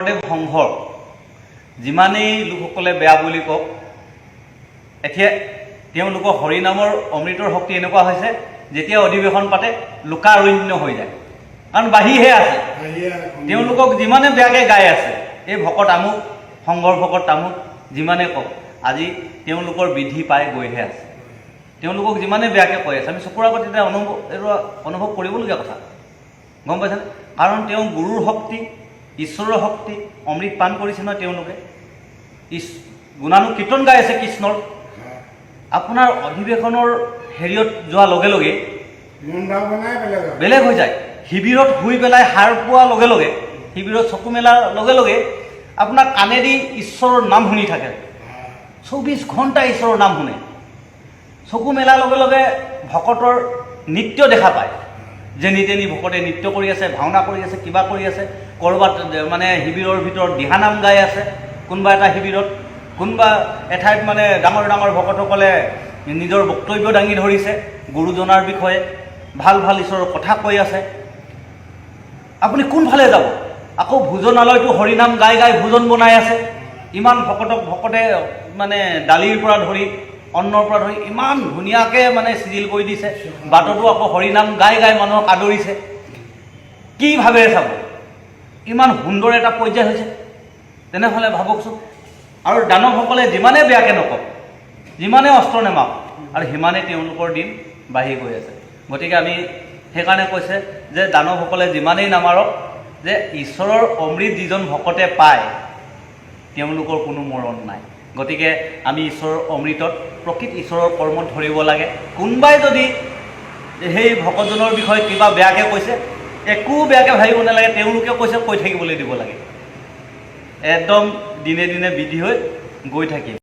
সংঘৰ যিমানেই লোকসকলে বেয়া বুলি কওক এতিয়া তেওঁলোকৰ হৰিনামৰ অমৃতৰ শক্তি এনেকুৱা হৈছে যেতিয়া অধিৱেশন পাতে লোকাৰণ্য হৈ যায়। কাৰণ বাঢ়িহে আছে। তেওঁলোকক যিমানে বেয়াকৈ গাই আছে এই ভকত আমুক সংঘৰ ভকত তামুক যিমানে কওক আজি তেওঁলোকৰ বৃদ্ধি পাই গৈহে আছে। তেওঁলোকক যিমানে বেয়াকৈ কৈ আছে আমি চকুৰ আগত এতিয়া অনুভৱ এইটো অনুভৱ কৰিবলগীয়া কথা। গম পাইছেনে? কাৰণ তেওঁ গুৰুৰ শক্তি ঈশ্বৰৰ শক্তি, অমৃত পান কৰিছে নহয় তেওঁলোকে। ইছ, গুণানু কীৰ্তন গাই আছে কৃষ্ণৰ। আপোনাৰ অধিৱেশনৰ হেৰিয়ত যোৱাৰ লগে লগে। বেলেগ হৈ যায়। শিবিৰত শুই পেলাই সাৰ পোৱাৰ লগে লগে, শিবিৰত চকু মেলাৰ লগে লগে আপোনাৰ কাণেদি ঈশ্বৰৰ নাম শুনি থাকে। চৌবিছ ঘণ্টা ঈশ্বৰৰ নাম শুনে। চকু মেলাৰ লগে লগে ভকতৰ নৃত্য দেখা পায়। যেনি তেনি ভকতে নৃত্য কৰি আছে ভাওনা কৰি আছে কিবা কৰি আছে ক'ৰবাত মানে শিবিৰৰ ভিতৰত দিহানাম গাই আছে কোনোবা এটা শিবিৰত কোনোবা এঠাইত মানে ডাঙৰ ডাঙৰ ভকতসকলে নিজৰ বক্তব্য দাঙি ধৰিছে গুৰুজনাৰ বিষয়ে ভাল ভাল ঈশ্বৰৰ কথা কৈ আছে। আপুনি কোনফালে যাব? আকৌ ভোজনালয়টো হৰিনাম গাই গাই ভোজন বনাই আছে। ইমান ভকতক ভকতে মানে দালিৰ পৰা ধৰি অন্নৰ পৰা ধৰি ইমান ধুনীয়াকৈ মানে চিজিল কৰি দিছে। বাটতো আকৌ হৰিনাম গাই গাই মানুহক আদৰিছে। কি ভাবেৰে চাব? ইমান সুন্দৰ এটা পৰ্যায় হৈছে। তেনেহ'লে ভাবকচোন। আৰু দানৱসকলে যিমানে বেয়াকৈ নকওক যিমানে অস্ত্ৰ নেমাওক আৰু সিমানে তেওঁলোকৰ দিন বাঢ়ি গৈ আছে। গতিকে আমি সেইকাৰণে কৈছে যে দানৱসকলে যিমানেই নামাৰক যে ঈশ্বৰৰ অমৃত যিজন ভকতে পায় তেওঁলোকৰ কোনো মৰণ নাই। গতিকে আমি ঈশ্বৰৰ অমৃতত, প্ৰকৃত ঈশ্বৰৰ কৰ্মত ধৰিব লাগে। কোনোবাই যদি সেই ভকতজনৰ বিষয়ে কিবা বেয়াকৈ কৈছে, একো বেয়াকৈ ভাবিব নালাগে তেওঁলোকে কৈছে, কৈ থাকিবলৈ দিব লাগে। একদম দিনে দিনে বৃদ্ধি হৈ গৈ থাকিম।